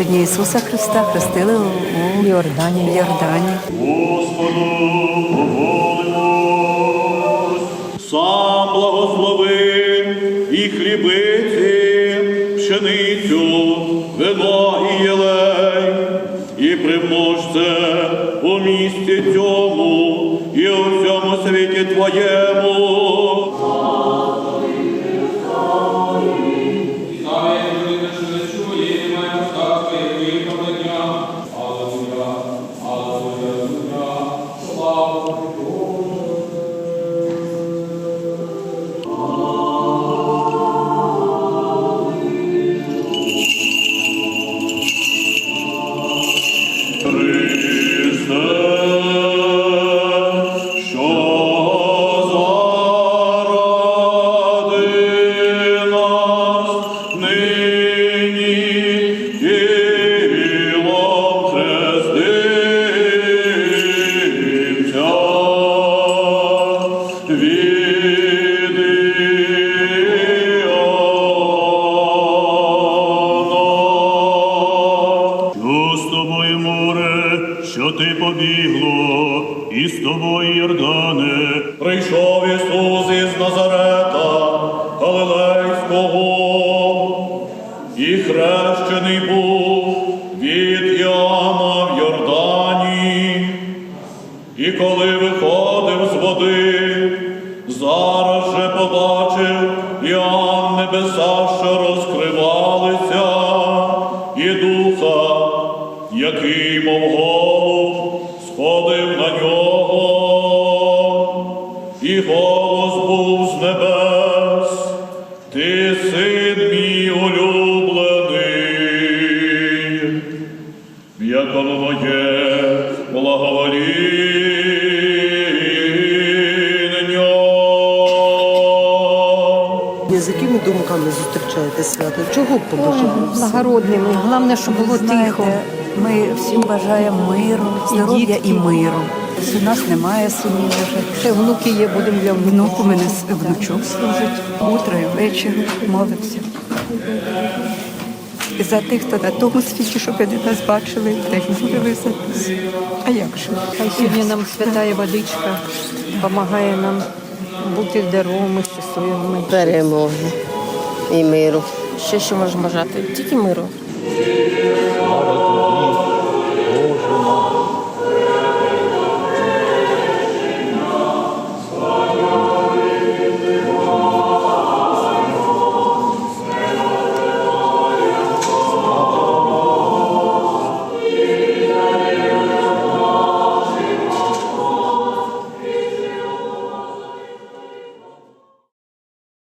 сьогодні Ісуса Христа хрестили у, у Йордані. Йордані. Господу помолимось. Сам благослови і хлібиці, пшеницю, вино і єлей, і примнож це у місті цьому і у всьому світі Твоєму. Ти побігло, і з тобою Йордане, прийшов Ісус із Назарета, Галилейського, і хрещений був від Іоанна в Йордані. І коли виходив з води, зараз же побачив Іоанн небеса, що розкривалися, і духа, який, мов і голос був з небес, ти син мій улюблений, в якому моє. З якими думками зустрічаєте свято? Чого побажали? благородними. Головне, щоб було Знаєте, тихо. Ми всім бажаємо миру, здоров'я і миру. У нас немає сумів вже. Ще внуки є, будемо для внуків. Внук у мене внучок служить. Утро і вечір молиться. І за тих, хто на тому світі, щоб вони нас бачили, теж молилися. А як же? Хай сьогодні нам святая водичка допомагає нам бути здоровими, щасливими. Перемоги і миру. Ще що можемо бажати? Тільки миру.